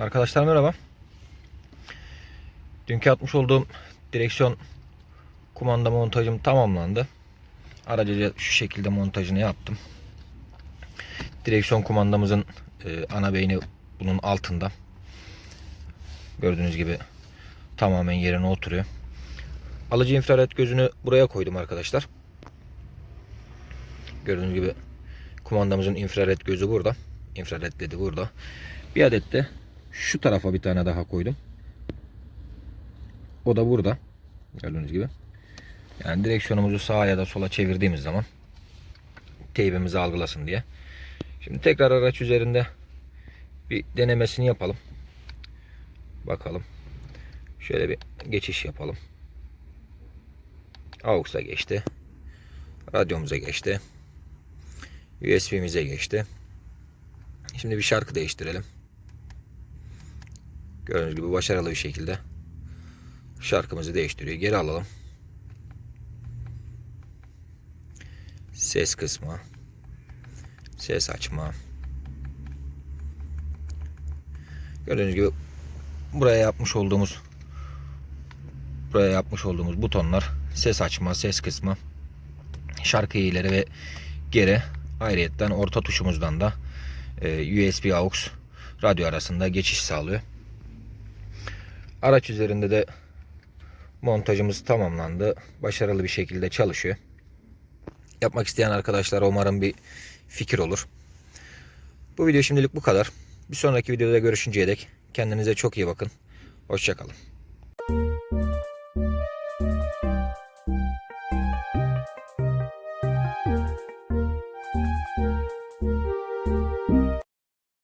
Arkadaşlar merhaba. Dünkü atmış olduğum direksiyon kumanda montajım tamamlandı. Aracıca şu şekilde montajını yaptım. Direksiyon kumandamızın e, ana beyni bunun altında. Gördüğünüz gibi tamamen yerine oturuyor. Alıcı infrared gözünü buraya koydum arkadaşlar. Gördüğünüz gibi kumandamızın infrared gözü burada. İnfrared ledi burada. Bir adet de şu tarafa bir tane daha koydum. O da burada. Gördüğünüz gibi. Yani direksiyonumuzu sağa ya da sola çevirdiğimiz zaman teybimizi algılasın diye. Şimdi tekrar araç üzerinde bir denemesini yapalım. Bakalım. Şöyle bir geçiş yapalım. AUX'a geçti. Radyomuza geçti. USB'mize geçti. Şimdi bir şarkı değiştirelim. Gördüğünüz gibi başarılı bir şekilde şarkımızı değiştiriyor. Geri alalım. Ses kısmı. Ses açma. Gördüğünüz gibi buraya yapmış olduğumuz buraya yapmış olduğumuz butonlar ses açma, ses kısmı, şarkı ileri ve geri ayrıyetten orta tuşumuzdan da e, USB aux radyo arasında geçiş sağlıyor. Araç üzerinde de montajımız tamamlandı. Başarılı bir şekilde çalışıyor. Yapmak isteyen arkadaşlar umarım bir fikir olur. Bu video şimdilik bu kadar. Bir sonraki videoda görüşünceye dek kendinize çok iyi bakın. Hoşçakalın.